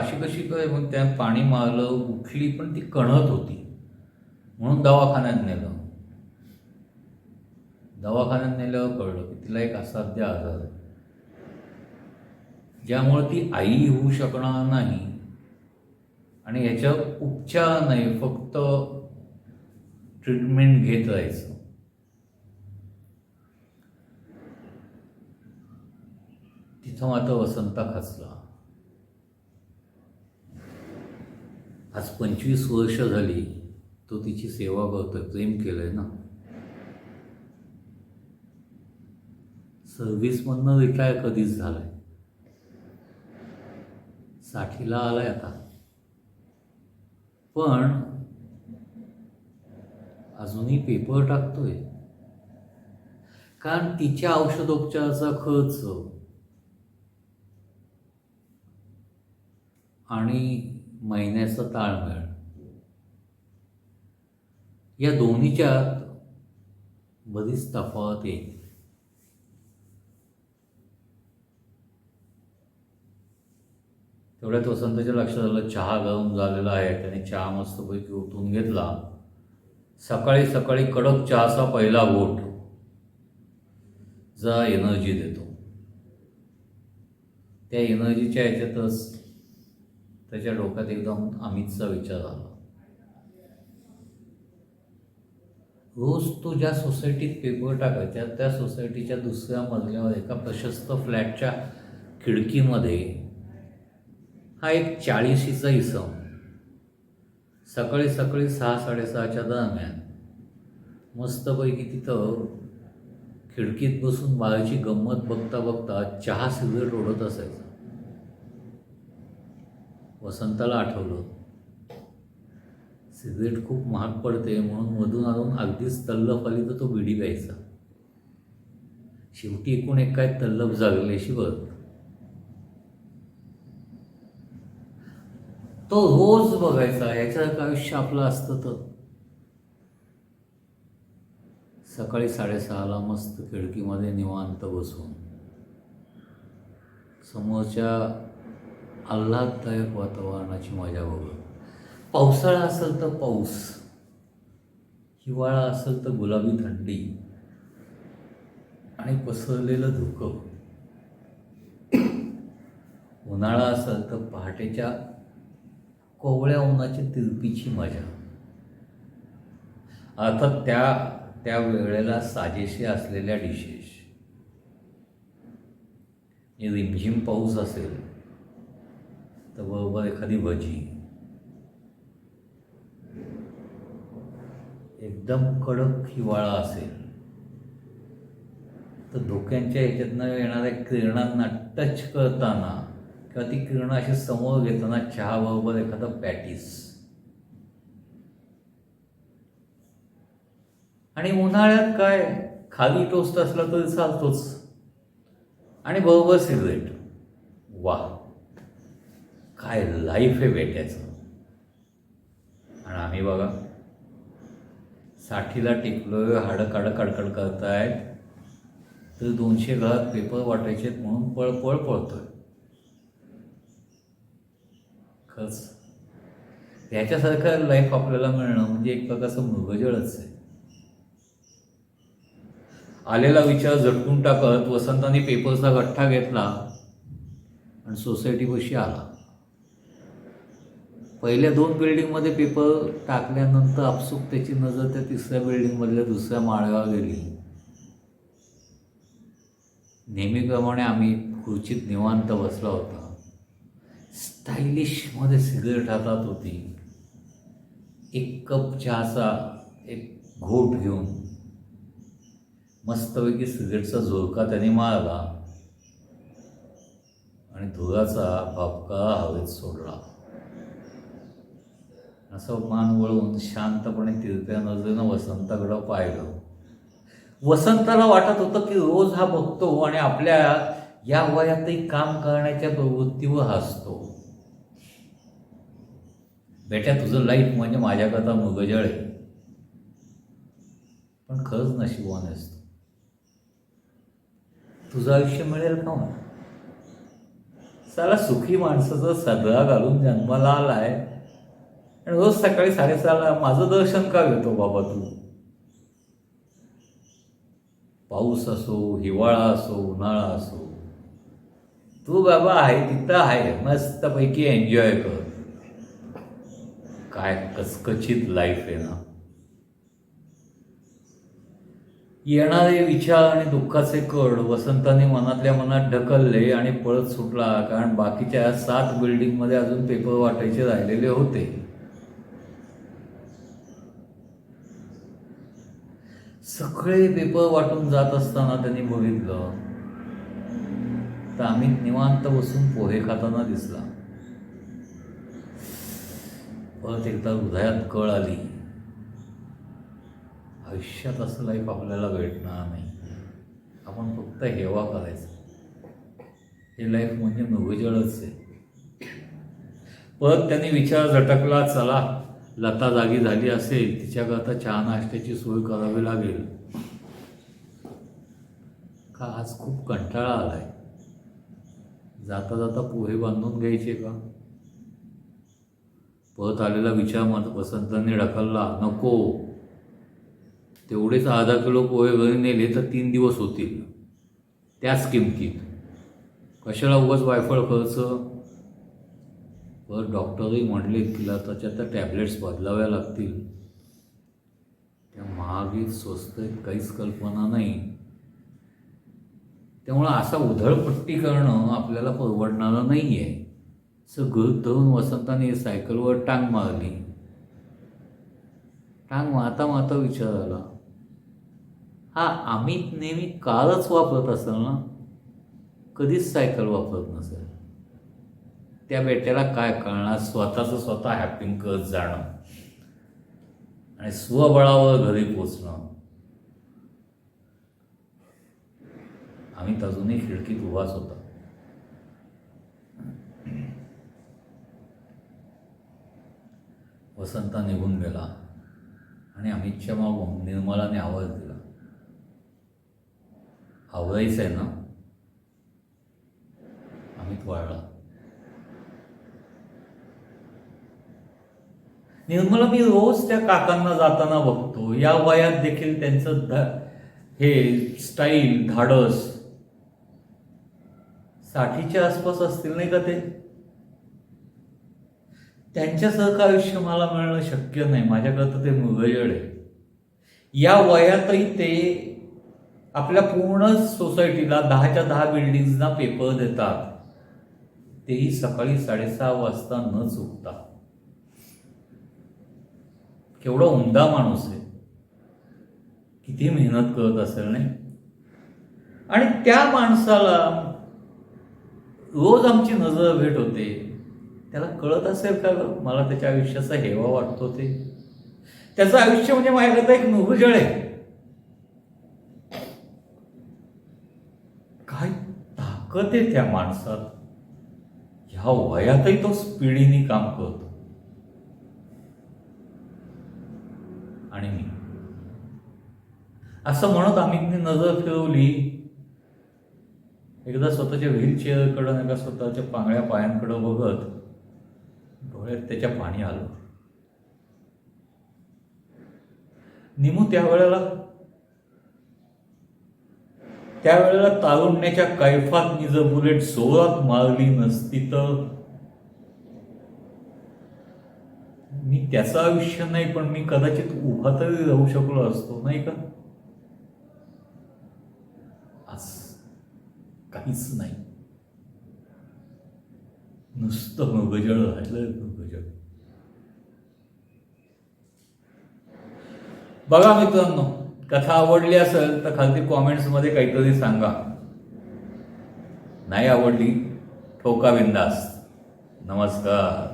अशी कशी काय? मग त्या पाणी मारलं उठली पण ती कणत होती. म्हणून दवाखान्यात नेलं. दवाखान्यात नेल्यावर कळलं की तिला एक असाध्य आजार आहे. ज्यामुळे ती आई होऊ शकणार नाही. आणि याच्या उपचार नाही फक्त ट्रीटमेंट घेत राहायचं. तिथं मात्र वसंता खचला. आज पंचवीस वर्ष झाली तो तिची सेवा करतोय प्रेम केलंय ना. सर्व्हिसमधनं रिटायर कधीच झालाय. साठीला आलाय आता. पण अजूनही पेपर टाकतोय. कारण तिच्या औषधोपचाराचा खर्च आणि महिन्याचा ताळमेळ. या दोन्हीच्या बरीच तफावत येईल. तेवढ्यात वसंतच्या लक्षात आलं चहा गरम झालेला आहे. त्याने चहा मस्तपैकी उठून घेतला. सकाळी सकाळी कडक चहाचा पहिला घोट. जा एनर्जी देतो. त्या एनर्जीच्या ह्याच्यातच त्याच्या डोक्यात एकदम अमितचा विचार आला. रोज तो ज्या सोसायटीत पेपर टाकायचा त्या सोसायटीच्या दुसऱ्या मजल्यावर एका प्रशस्त फ्लॅटच्या खिडकीमध्ये हा एक चाळीशीचा इसम सकाळी सकाळी सहा साडेसहाच्या दरम्यान मस्तपैकी तिथं खिडकीत बसून बाळाची गंमत बघता बघता चहा सिगरेट ओढत असायचा. वसंताला आठवलं. सिगरेट खूप महाग पडते म्हणून मधून अजून अगदीच तल्लफ आली तर तो बिडी प्यायचा. शेवटी एकूण एक काय तल्लफ जागल्याशी बघ तो रोज बघायचा याच्यासारखं आयुष्य आपलं असतं तर. सकाळी साडेसहाला मस्त खिडकीमध्ये निवांत बसून. समोरच्या आल्हाददायक वातावरणाची मजा बघत पावसाळा असेल तर पाऊस हिवाळा असेल तर गुलाबी थंडी आणि पसरलेलं धुकं. उन्हाळा असेल तर पहाटेच्या कोवळ्या उन्हाची तिरपीची मजा. अर्थात त्या त्या वेळेला साजेशी असलेल्या डिशेस रिमझिम पाऊस असेल तर बरोबर एखादी भजी. एकदम कडक हिवाळा असेल तर धोक्यांच्या ह्याच्यातनं येणाऱ्या किरणांना टच करताना किंवा ती किरणं अशी समोर घेताना चहाबरोबर एखादं पॅटीस. आणि उन्हाळ्यात काय? खाली टोस्ट असला तरी चालतोच. आणि बरोबर सिगरेट. वा काय लाईफ आहे बेट्याचं आणि आम्ही बघा साठीला टिकलोय हाडं काडं कडकड करतायत. तर दोनशे घरात पेपर वाटायचे म्हणून पळ पळ पळतोय. खरंच. ह्याच्यासारखं लाईफ आपल्याला मिळणं म्हणजे एक प्रकारचं मृगजळच आहे. आलेला विचार झटकून टाकत वसंताने पेपरचा गठ्ठा घेतला आणि सोसायटीपाशी आला. पहिल्या दोन बिल्डिंगमध्ये पेपर टाकल्यानंतर आपसूक त्याची नजर त्या तिसऱ्या बिल्डिंगमधल्या दुसऱ्या माळ्यावर गेली. नेहमीप्रमाणे आम्ही खुर्चीत निवांत बसला होता. स्टायलिशमध्ये सिगरेट हातात होती. एक कप चहाचा एक घोट घेऊन मस्तपैकी सिगरेटचा झोरका त्याने मारला आणि धुराचा भापका हवेत सोडला. असं मान वळवून शांतपणे तिरत्या नजरेनं वसंताकडं पाहिलं. वसंताला वाटत होतं की रोज हा बघतो आणि आपल्या या वयातही काम करण्याच्या प्रवृत्तीवर हसतो. बेटा तुझं लाईफ म्हणजे माझ्याकरता मृगजळ आहे. पण खरंच नशिबवान असतो तुझं आयुष्य मिळेल का मला साला सुखी माणसाचा सदरा घालून जन्माला आलाय. आणि रोज सकाळी साडेसहाला माझं दर्शन का घेतो बाबा तू? पाऊस असो हिवाळा असो उन्हाळा असो. तू बाबा आहे तिथं आहे मस्तपैकी एन्जॉय कर. काय कचकचित लाईफ आहे ना. येणारे विचार आणि दुःखाचे कड वसंताने मनातल्या मनात ढकलले आणि पळत सुटला कारण बाकीच्या सात बिल्डिंगमध्ये अजून पेपर वाटायचे राहिलेले होते. सगळे पेपर वाटून जात असताना त्यांनी बघितलं. तर आम्ही निवांत बसून पोहे खाताना दिसला. परत एकदा हृदयात कळ आली. आयुष्यात असं लाईफ आपल्याला भेटणार नाही. आपण फक्त हेवा करायचं. हे लाईफ म्हणजे नवजळच आहे. परत त्यांनी विचार झटकला चला. लता जागी झाली असेल तिच्याकरता चहा नाश्त्याची सोय करावी लागेल. का आज खूप कंटाळा आलाय? जाता जाता पोहे बांधून घ्यायचे का? परत आलेला विचार मात्र वसंतांनी ढकलला नको. तेवढेच अर्धा किलो पोहे घरी नेले तर तीन दिवस होतील. त्याच किमतीत. कशाला उगाच वायफळ खर्च? बरं डॉक्टरही म्हणले तिला त्याच्या त्या टॅबलेट्स बदलाव्या लागतील. त्या महागी स्वस्त काहीच कल्पना नाही. त्यामुळं असा उधळपट्टी करणं आपल्याला परवडणारं नाही आहे सगळं धरून वसंताने सायकलवर टांग मारली. टांग माता माता विचार आला. हा आम्ही नेहमी कारच वापरत असेल ना? कधीच सायकल वापरत नसेल. त्या बेट्याला काय कळणार? स्वतःचं स्वतः हॅपिंग करत जाणं. आणि स्वबळावर घरी पोचणं. आम्ही अजूनही खिडकीत उभाच होता. वसंता निघून गेला. आणि अमितच्या मागून निर्मलाने आवाज दिला. आवरायचं आहे ना? अमित वाळला. निर्मला मी रोज त्या काकांना जाताना बघतो. या वयात देखील त्यांचं ध हे स्टाईल धाडस साठीच्या आसपास असतील नाही का ते? त्यांच्यासारखं आयुष्य मला मिळणं शक्य नाही. माझ्याकडं ते मृगजड आहे. या वयातही ते आपल्या पूर्ण सोसायटीला दहाच्या दहा बिल्डिंगना पेपर देतात. तेही सकाळी साडेसहा वाजता न चुकता. केवढा उमदा माणूस आहे. किती मेहनत करत असेल नाही? आणि त्या माणसाला रोज आमची नजर भेट होते. त्याला कळत असेल का मला त्याच्या आयुष्याचा हेवा वाटतो ते. त्याचं आयुष्य म्हणजे माझ्याकरता एक नुहजळ आहे. काय ताकद आहे त्या माणसात? ह्या वयातही तो स्पीडीने काम करतो आणि मी असं म्हणत अमितने नजर फिरवली. एकदा स्वतःच्या व्हीलचेअरकडं एका स्वतःच्या पांगळ्या पायांकडं बघत डोळ्यात त्याच्या पाणी आलं. निमू त्यावेळेला त्यावेळेला तारुण्याच्या कैफात निज बुलेट जोरात मारली नसती तर मी त्याचं आयुष्य नाही पण मी कदाचित उभा तरी राहू शकलो असतो नाही का आज काहीच नाही. नुसतं मगजळ राहिलं मगजळ. बघा मित्रांनो कथा आवडली असेल तर खालती कॉमेंट्समध्ये काहीतरी सांगा. नाही आवडली ठोका बिंदास. नमस्कार.